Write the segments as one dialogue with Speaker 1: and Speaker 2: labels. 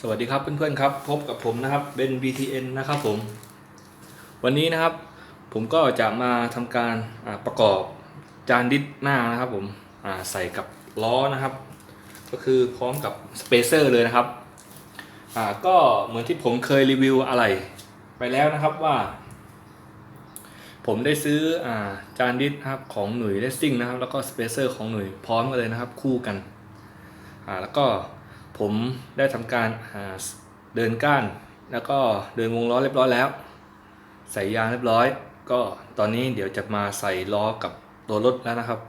Speaker 1: สวัสดีครับเพื่อนๆครับ พบกับผมนะครับเบน BTN นะครับผม วันนี้นะครับ ผมก็จะมาทำการประกอบจานดิสหน้านะครับผมใส่กับล้อนะครับ ก็คือพร้อมกับสเปเซอร์เลยนะครับก็เหมือนที่ผมเคยรีวิวอะไรไปแล้วนะครับว่า ผมได้ซื้ออจานดิสครับของหน่วยเลสซิ่งนะครับ แล้วก็สเปเซอร์ของหน่วยพร้อมกันเลยนะครับ คู่กันแล้วก็ ผมได้ทำการเดินก้าน แล้วก็เดินวงล้อเรียบร้อยแล้ว ใส่ยางเรียบร้อย ก็ตอนนี้เดี๋ยวจะมาใส่ล้อกับตัวรถแล้วนะครับ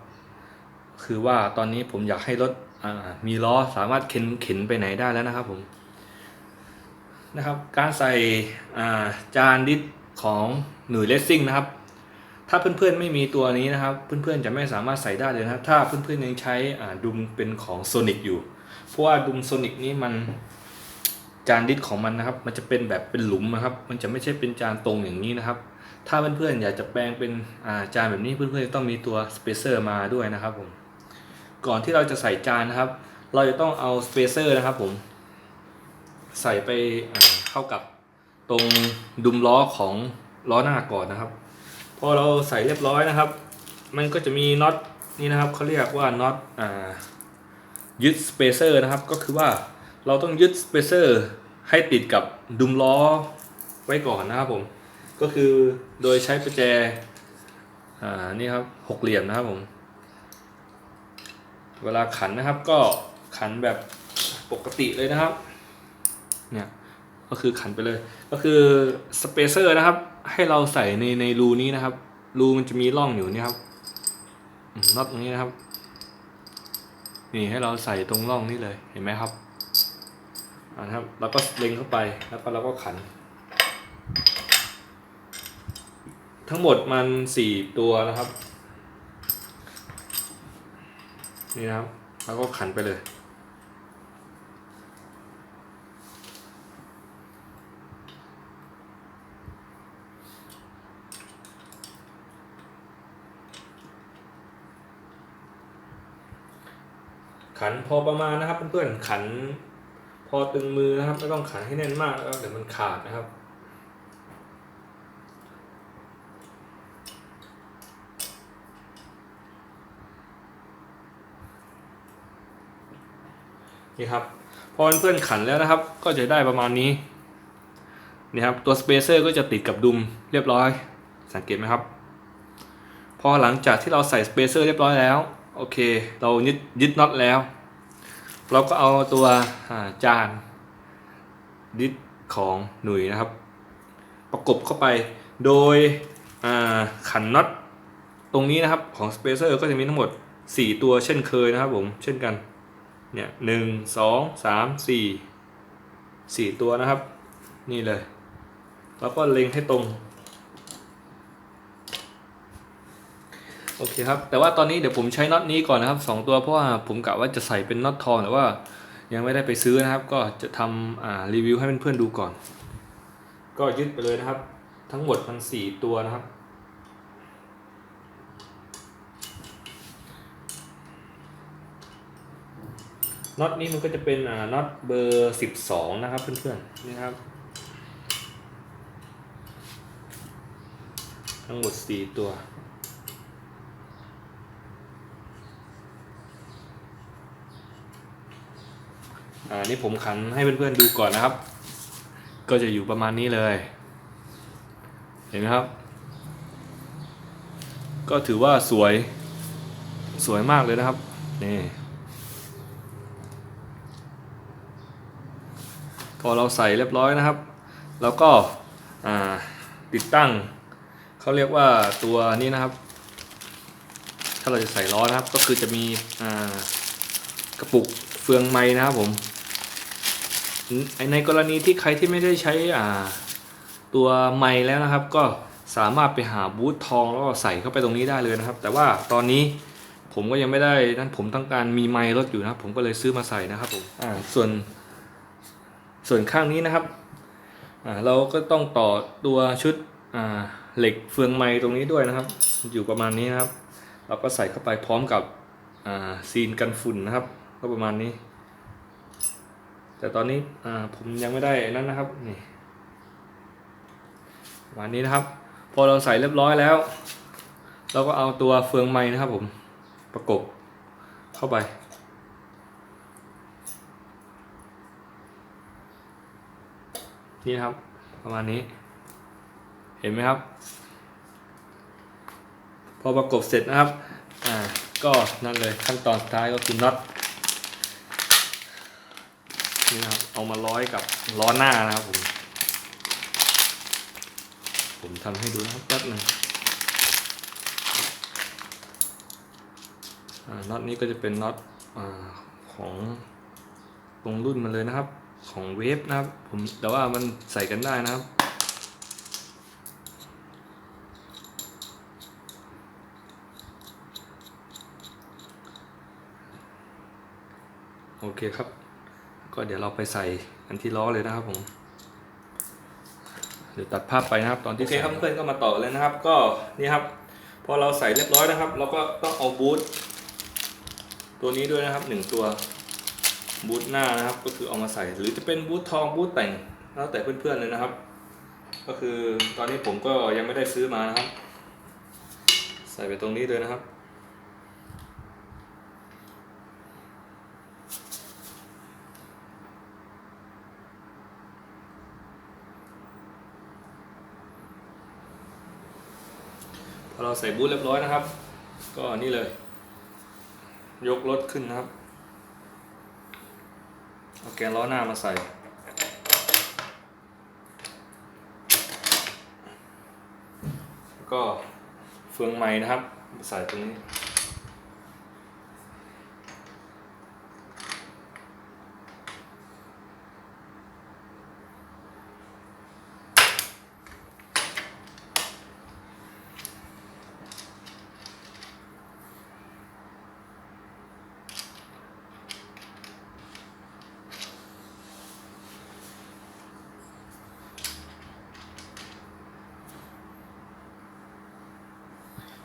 Speaker 1: คือว่าตอนนี้ผมอยากให้รถมีล้อสามารถเข็นเข็นไปไหนได้แล้วนะครับผมนะครับการใส่จานดิสของหนุ่ยเลสซิ่งนะครับ ถ้าเพื่อนๆไม่มีตัวนี้นะครับ เพื่อนๆจะไม่สามารถใส่ได้เลยนะครับ ถ้าเพื่อนๆยังใช้ดุมเป็นของโซนิกอยู่ เพราะว่าดุมโซนิกนี้มันจานดิสของมันนะครับ มันจะเป็นแบบเป็นหลุมนะครับ มันจะไม่ใช่เป็นจานตรงอย่างนี้นะครับ ถ้าเพื่อนๆอยากจะแปลงเป็นาจานแบบนี้เพื่อนๆต้องมีตัวสเปเซอร์มาด้วยนะครับผม ก่อนที่เราจะใส่จานนะครับ เราจะต้องเอาสเปเซอร์นะครับ ผม ใส่ไปเข้ากับตรงดุมล้อของล้อหน้าก่อนนะครับ พอเราใส่เรียบร้อยนะครับ มันก็จะมีน็อตนี่นะครับเขาเรียกว่าน็อตอ่า ยึดสเปเซอร์นะครับ ก็คือว่าเราต้องยึดสเปเซอร์ให้ติดกับดุมล้อไว้ก่อนนะครับผม ก็คือโดยใช้ประแจอ่านี่ครับหกเหลี่ยมนะครับผม เวลาขันนะครับก็ขันแบบปกติเลยนะครับเนี่ยก็คือขันไปเลย ก็คือสเปเซอร์นะครับ ให้เราใส่ในในรูนี้นะครับ รูมันจะมีร่องอยู่นี่ครับน็อตตรงนี้นะครับ นี่ให้เราใส่ตรงร่องนี้เลยเห็นไหมครับอ่านะครับแล้วก็เล็งเข้าไปแล้วก็เราก็ขัน ทั้งหมดมันสี่ตัวนะครับ นี่นะครับ แล้วก็ขันไปเลย ขันพอประมาณนะครับเพื่อนๆขันพอตึงมือนะครับไม่ต้องขันให้แน่นมากแล้วเดี๋ยวมันขาดนะครับ นี่ครับพอเพื่อนๆขันแล้วนะครับ ก็จะได้ประมาณนี้นี่ครับตัวสเปเซอร์ก็จะติดกับดุมเรียบร้อย สังเกตไหมครับ พอหลังจากที่เราใส่สเปเซอร์เรียบร้อยแล้ว โอเค เรายึดยึดน็อตแล้ว เราก็เอาตัวจานดิสของหนุ่ยนะครับ ประกบเข้าไปโดยขันน็อตตรงนี้นะครับของสเปเซอร์ก็จะมีทั้งหมด 4 ตัวเช่นเคยนะครับผมเช่นกันเนี่ยหนึ่งสองสามสี่สี่ตัวนะครับ นี่เลย แล้วก็เล็งให้ตรง โอเคครับ แต่ว่าตอนนี้เดี๋ยวผมใช้น็อตนี้ก่อนนะครับสองตัวเพราะว่าผมกะว่าจะใส่เป็นน็อตทองแต่ว่ายังไม่ได้ไปซื้อนะครับ ก็จะทำอ่ารีวิวให้เพื่อนๆดูก่อน ก็ยึดไปเลยนะครับ ทั้งหมดมันสี่ตัวนะครับน็อตนี้มันก็จะเป็นอ่าน็อตเบอร์สิบสองนะครับ เพื่อนๆนี่ครับ ทั้งหมดสี่ตัว อ่านี่ผมขันให้เพื่อนๆดูก่อนนะครับ ก็จะอยู่ประมาณนี้เลย เห็นไหมครับ ก็ถือว่าสวยสวยมากเลยนะครับนี่พอเราใส่เรียบร้อยนะครับ แล้วก็ติดตั้งเขาเรียกว่าตัวนี้นะครับ ถ้าเราจะใส่ล้อนะครับ ก็คือจะมีกระปุกเฟืองไม้นะครับผม ในกรณีที่ใครที่ไม่ได้ใช้ตัวไม้แล้วนะครับ ก็สามารถไปหาบูททองแล้วก็ใส่เข้าไปตรงนี้ได้เลยนะครับ แต่ว่าตอนนี้ผมก็ยังไม่ได้นั้นผมต้องการมีไม้รถอยู่นะผมก็เลยซื้อมาใส่นะครับผมอ่าส่วนส่วนข้างนี้นะครับอ่าเราก็ต้องต่อตัวชุดอ่าเหล็กเฟืองไม้ตรงนี้ด้วยนะครับ อยู่ประมาณนี้นะครับ เราก็ใส่เข้าไปพร้อมกับอ่าซีนกันฝุ่นนะครับ ก็ประมาณนี้ แต่ตอนนี้อ่าผมยังไม่ได้นั่นนะครับนี่วันนี้นะครับ พอเราใส่เรียบร้อยแล้ว เราก็เอาตัวเฟืองไม้นะครับผมประกบเข้าไป นี่ครับประมาณนี้ เห็นไหมครับ พอประกบเสร็จนะครับอ่าก็นั่นเลยขั้นตอนสุดท้ายก็คือน็อต นี่นะครับเอามาร้อยกับล้อหน้านะครับผม ผมทำให้ดูนะครับแป๊บนึงอ่าน็อตนี้ก็จะเป็นน็อตอของตรงรุ่นมันเลยนะครับ ของเวฟนะครับผมแต่ว่ามันใส่กันได้นะครับโอเคครับ ก็เดี๋ยวเราไปใส่อันที่ล้อเลยนะครับผมเดี๋ยวตัดภาพไปนะครับ ตอนที่โอเคครับเพื่อนก็มาต่อเลยนะครับ ก็นี่ครับ พอเราใส่เรียบร้อยนะครับ เราก็ต้องเอาบูทตัวนี้ด้วยนะครับหนึ่งตัวบูทหน้านะครับ ก็คือเอามาใส่ หรือจะเป็นบูททองบูทแต่งแล้วแต่เพื่อนๆเลยนะครับ ก็คือตอนนี้ผมก็ยังไม่ได้ซื้อมานะครับ ใส่ไปตรงนี้เลยนะครับ พอเราใส่บูทเรียบร้อยนะครับ ก็นี่เลย ยกรถขึ้นนะครับ เอาแกนล้อหน้ามาใส่ แล้วก็เฟืองไม้นะครับ ใส่ตรงนี้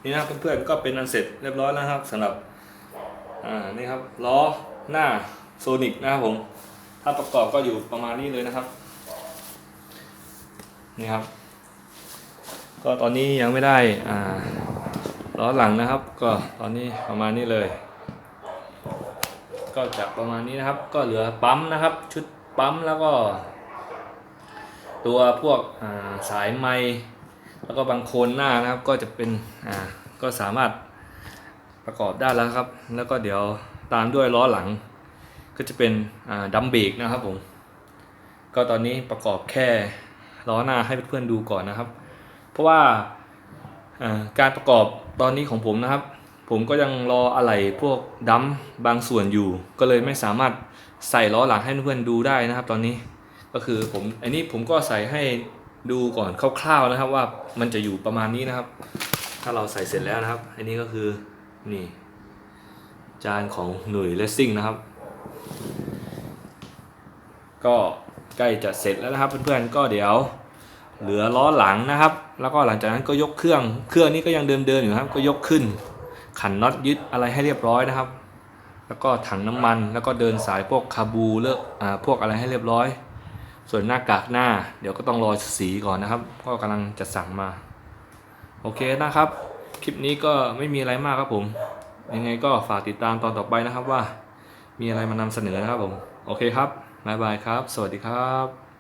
Speaker 1: นี่นะครับเพื่อนๆก็เป็นอันเสร็จเรียบร้อยแล้วนะครับสำหรับอ่านี่ครับล้อหน้าโซนิกนะครับผมถ้าประกอบก็อยู่ประมาณนี้เลยนะครับนี่ครับ ก็ตอนนี้ยังไม่ได้อ่าล้อหลังนะครับ ก็ตอนนี้ประมาณนี้เลย ก็จะประมาณนี้นะครับ ก็เหลือปั๊มนะครับ ชุดปั๊มแล้วก็ ตัวพวกสายไม้ แล้วก็บางโคนหน้านะครับก็จะเป็นอ่าก็สามารถประกอบได้แล้วครับ แล้วก็เดี๋ยวตามด้วยล้อหลัง ก็จะเป็นอ่าดัมเบกนะครับผมก็ตอนนี้ประกอบแค่ล้อหน้าให้เพื่อนๆดูก่อนนะครับ เพราะว่าอ่าการประกอบตอนนี้ของผมนะครับ ผมก็ยังรออะไหล่พวกดัมบางส่วนอยู่ ก็เลยไม่สามารถใส่ล้อหลังให้เพื่อนๆดูได้นะครับ ตอนนี้ก็คือผมอันนี้ผมก็ใส่ให้ ดูก่อนคร่าวๆนะครับว่ามันจะอยู่ประมาณนี้นะครับ ถ้าเราใส่เสร็จแล้วนะครับ อันนี้ก็คือนี่ จานของหน่วยเลสซิ่งนะครับ ก็ใกล้จะเสร็จแล้วนะครับ เพื่อนๆก็เดี๋ยวเหลือล้อหลังนะครับ แล้วก็หลังจากนั้นก็ยกเครื่อง เครื่องนี้ก็ยังเดิมๆอยู่ครับ ก็ยกขึ้น ขันน็อตยึดอะไรให้เรียบร้อยนะครับ แล้วก็ถังน้ำมัน แล้วก็เดินสายพวกคาบูเลอกอ่าพวกอะไรให้เรียบร้อย ส่วนหน้ากากหน้าเดี๋ยวก็ต้องรอสีก่อนนะครับ ก็กำลังจะสั่งมา โอเคนะครับ คลิปนี้ก็ไม่มีอะไรมากครับผม ยังไงก็ฝากติดตามตอนต่อไปนะครับว่า มีอะไรมานำเสนอนะครับผม โอเคครับ บ๊ายบายครับ สวัสดีครับ